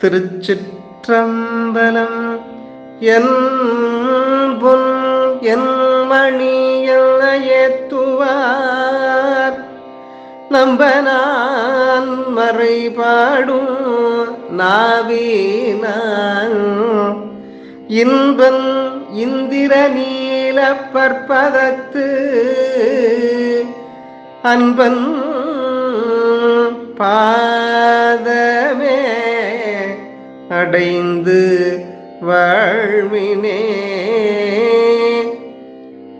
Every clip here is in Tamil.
திருச்சிற்றம்பலம். என் பொன் என் மணி ஏத்துவார் நம்ப மறைபாடும் நாவீனான். இன்பன் இந்திர நீல பற்பதத்து. அன்பன் பாதமே அடைந்து வாழ்வினே.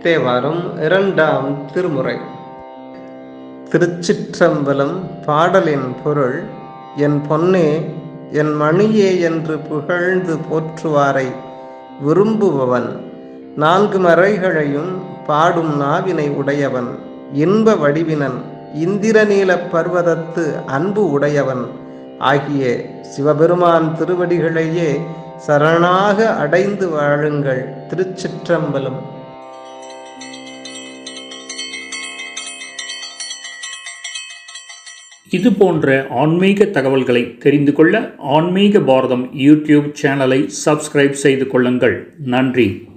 தேவாரம் இரண்டாம் திருமுறை. திருச்சிற்றம்பலம் பாடலின் பொருள் என் பொன்னே என் மணியே என்று புகழ்ந்து போற்றுவாரை விரும்புபவன். நான்கு மறைகளையும் பாடும் நாவினை உடையவன். இன்ப வடிவினன். இந்திரநீல பர்வதத்து அன்பு உடையவன். ஆகிய சிவபெருமான் திருவடிகளையே சரணாக அடைந்து வாழுங்கள் திருச்சிற்றம்பலம். இது போன்ற ஆன்மீக தகவல்களை தெரிந்து கொள்ள ஆன்மீக பாரதம் யூடியூப் சேனலை சப்ஸ்கிரைப் செய்து கொள்ளுங்கள். நன்றி.